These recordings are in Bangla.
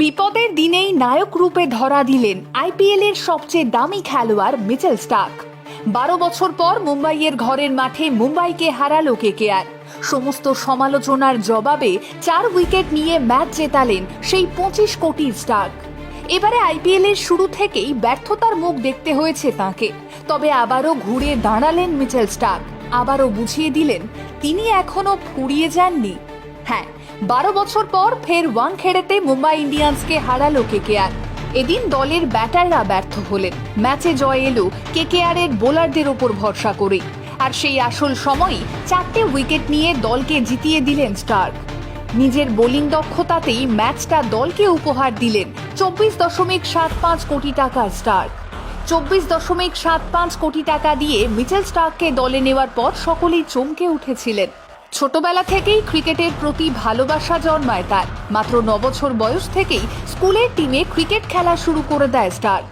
বিপদের দিনেই নায়ক রূপে ধরা দিলেন আইপিএল এর সবচেয়ে দামি খেলোয়াড় মিচেল স্টার্ক। বারো বছর পর মুম্বাইয়ের ঘরের মাঠে মুম্বাইকে হারালো কেকেআর। সমস্ত সমালোচনার জবাবে চার উইকেট নিয়ে ম্যাচ জেতালেন সেই পঁচিশ কোটি স্টার্ক। এবারে আইপিএল এর শুরু থেকেই ব্যর্থতার মুখ দেখতে হয়েছে তাকে। তবে আবারও ঘুরে দাঁড়ালেন মিচেল স্টার্ক। আবারও বুঝিয়ে দিলেন, তিনি এখনও ফুরিয়ে যাননি। হ্যাঁ বারো বছর পর ফের ওয়াংখেড়েতে মুম্বাই ইন্ডিয়ান্সকে হারালো কেকেআর। এদিন দলের ব্যাটাররা ব্যর্থ হলেন। ম্যাচে জয় এলো কেকেআর এর বোলারদের ওপর ভরসা করে আর সেই আসল সময়ই চারটে উইকেট নিয়ে দলকে জিতিয়ে দিলেন স্টার্ক। নিজের বোলিং দক্ষতাতেই ম্যাচটা দলকে উপহার দিলেন চব্বিশ দশমিক সাত পাঁচ কোটি টাকার স্টার্ক। চব্বিশ দশমিক সাত পাঁচ কোটি টাকা দিয়ে মিচেল স্টার্ককে দলে নেওয়ার পর সকলেই চমকে উঠেছিলেন। ছোটবেলা থেকেই ক্রিকেটের প্রতি ভালোবাসা জন্মায় তার। মাত্র ন বছর বয়স থেকেই স্কুলের টিমে ক্রিকেট খেলা শুরু করে দেয় স্টার।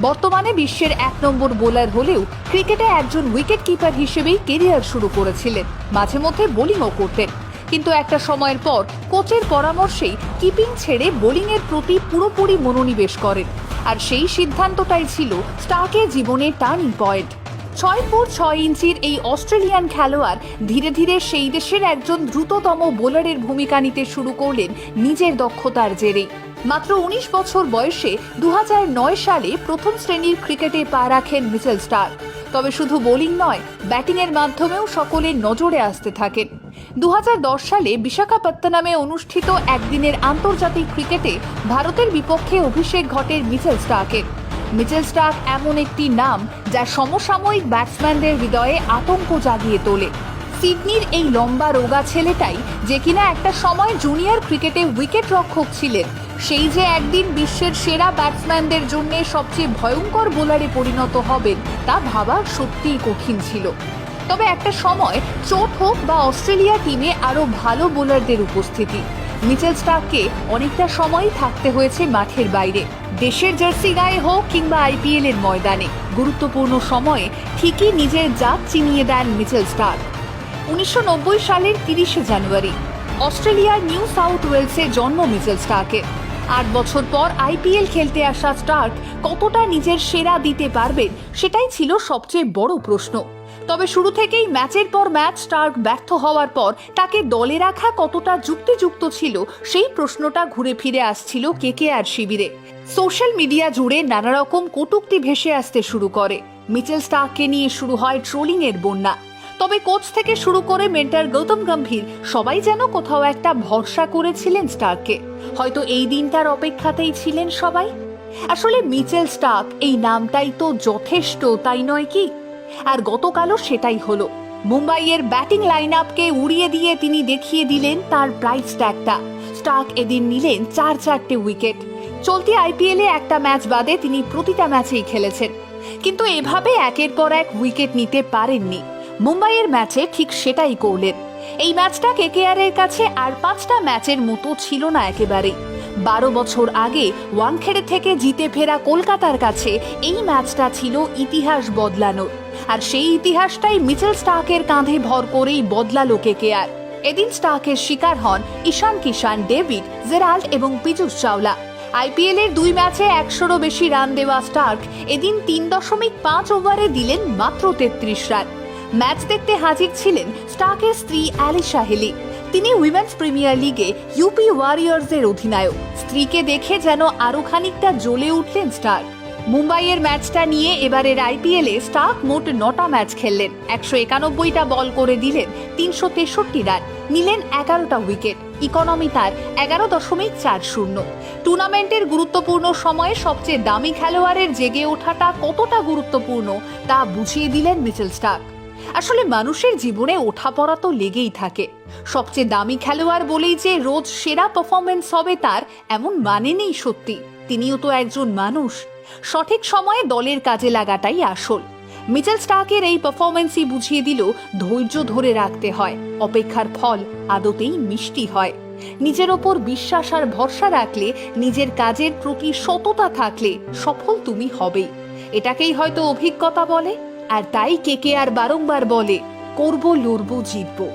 বর্তমানে বিশ্বের এক নম্বর বোলার হলেও ক্রিকেটে একজন উইকেট কিপার হিসেবেই কেরিয়ার শুরু করেছিলেন। মাঝে মধ্যে বোলিংও করতেন। কিন্তু একটা সময়ের পর কোচের পরামর্শেই কিপিং ছেড়ে বোলিংয়ের প্রতি পুরোপুরি মনোনিবেশ করেন। আর সেই সিদ্ধান্তটাই ছিল স্টার্কের জীবনে টার্নিং পয়েন্ট। ছয় ফুট ছয় ইঞ্চির এই অস্ট্রেলিয়ান খেলোয়াড় ধীরে ধীরে সেই দেশের একজন দ্রুততম বোলারের ভূমিকা নিতে শুরু করলেন নিজের দক্ষতার জেরে। মাত্র উনিশ বছর বয়সে দু হাজার নয় সালে প্রথম শ্রেণির ক্রিকেটে পা রাখেন মিচেল স্টার। তবে শুধু বোলিং নয়, ব্যাটিংয়ের মাধ্যমেও সকলের নজরে আসতে থাকেন। দু হাজার দশ সালে বিশাখাপত্তনমে অনুষ্ঠিত একদিনের আন্তর্জাতিক ক্রিকেটে ভারতের বিপক্ষে অভিষেক ঘটে মিচেল স্টার্কের মিচেল স্টার্ক এমন একটি নাম যা সমসাময়িক ব্যাটসম্যানদের হৃদয়ে আতঙ্ক জাগিয়ে তোলে। সিডনির এই লম্বা রোগা ছেলেটাই যে কিনা একটা সময় জুনিয়র ক্রিকেটে উইকেট রক্ষক ছিলেন, সেই যে একদিন বিশ্বের সেরা ব্যাটসম্যানদের জন্য সবচেয়ে ভয়ঙ্কর বোলারে পরিণত হবেন, তা ভাবা সত্যিই কঠিন ছিল। তবে একটা সময় চোট হোক বা অস্ট্রেলিয়া টিমে আরও ভালো বোলারদের উপস্থিতি। মিচেল স্টার্ককে অনেকটা সময়ই থাকতে হয়েছে মাঠের বাইরে। দেশের জার্সি গায়ে হোক কিংবা আইপিএল এর ময়দানে। গুরুত্বপূর্ণ সময়ে ঠিকই নিজের জাত চিনিয়ে দেন মিচেল স্টার্ক। উনিশশো সালের তিরিশে জানুয়ারি, অস্ট্রেলিয়ার নিউ সাউথ ওয়েলসে জন্ম মিচেল স্টার্কের আট বছর পর আইপিএল খেলতে আসা স্টার্ক কতটা নিজের সেরা দিতে পারবেন সেটাই ছিল সবচেয়ে বড় প্রশ্ন। তবে শুরু থেকেই ম্যাচের পর ম্যাচ স্টার্ক ব্যর্থ হওয়ার পর তাকে দলে রাখা কতটা যুক্তিযুক্ত ছিল, সেই প্রশ্নটা ঘুরে ফিরে আসছিল কেকেআর শিবিরে। সোশ্যাল মিডিয়া জুড়ে নানা রকম কটূক্তি ভেসে আসতে শুরু করে। মিচেল স্টার্ককে নিয়ে শুরু হয় ট্রোলিং এর বন্যা। তবে কোচ থেকে শুরু করে মেন্টার গৌতম গম্ভীর সবাই যেন কোথাও একটা ভরসা করেছিলেন স্টার্ককে। হয়তো এই দিনটার অপেক্ষাতেই ছিলেন সবাই। আসলে মিচেল স্টার্ক এই নামটাই তো যথেষ্ট, তাই নয় কি? আর গতকালও সেটাই হলো। মুম্বাইয়ের ব্যাটিং লাইন আপকে উড়িয়ে দিয়ে তিনি দেখিয়ে দিলেন তার প্রাইস ট্যাগটা স্টার্ক এদিন নিলেন চার চারটে উইকেট চলতি আইপিএলে একটা ম্যাচ বাদে তিনি প্রতিটা ম্যাচেই খেলেছেন। কিন্তু এভাবে একের পর এক উইকেট নিতে পারেননি। মুম্বাইয়ের ম্যাচে ঠিক সেটাই করলেন। এই ম্যাচটা কেকেআর এর কাছে আর পাঁচটা ম্যাচের মতো ছিল না একেবারে বারো বছর আগে ওয়াংখেড়ে থেকে জিতে ফেরা কলকাতার কাছে এই ম্যাচটা ছিল ইতিহাস বদলানোর। আর সেই ইতিহাসটাই মিচেল স্টার্কের কাঁধে ভর করেই বদলালো কেকেআর এদিন স্টার্কের শিকার হন ঈশান কিষান ডেভিড, জেরাল্ড এবং পিজুস চাওলা। আইপিএল এর দুই ম্যাচে একশোরও বেশি রান দেওয়া স্টার্ক এদিন তিন দশমিক পাঁচ ওভারে দিলেন মাত্র তেত্রিশ রান। ম্যাচ দেখতে হাজির ছিলেন স্টার্কের স্ত্রী অ্যালিশা হেলি। তিনি উইমেন্স প্রিমিয়ার লিগে ইউপি ওয়ারিয়র্সের অধিনায়ক। স্ত্রীকে দেখে যেন আরও খানিকটা জ্বলে উঠলেন স্টার্ক। মুম্বাইয়ের ম্যাচটা নিয়ে এবারের আইপিএলে স্টার্ক মোট নটা ম্যাচ খেললেন। একশো একানব্বইটা বল করে দিলেন তিনশো তেষট্টি রান, নিলেন এগারোটা উইকেট। ইকোনমি তার এগারো দশমিক চার শূন্য। টুর্নামেন্টের গুরুত্বপূর্ণ সময়ে সবচেয়ে দামি খেলোয়াড়ের জেগে ওঠাটা কতটা গুরুত্বপূর্ণ তা বুঝিয়ে দিলেন মিচেল স্টার্ক। আসলে মানুষের জীবনে ওঠাপড়া তো লেগেই থাকে। সবচেয়ে দামি খেলোয়াড় বলেই যে রোজ সেরা পারফরমেন্স হবে তার এমন মানে নেই সত্যি। তিনিও তো একজন মানুষ। সঠিক সময়ে দলের কাজে লাগাটাই আসল। মিচেল স্টার্কের এই পারফরমেন্সই বুঝিয়ে দিল, ধৈর্য ধরে রাখতে হয়। অপেক্ষার ফল আদতেই মিষ্টি হয়। নিজের ওপর বিশ্বাস আর ভরসা রাখলে, নিজের কাজের প্রতি সততা থাকলে সফল তুমি হবেই। এটাকেই হয়তো অভিজ্ঞতা বলে। আর তাই কে কে আর বারংবার বলে করব লড়বো জিতবো।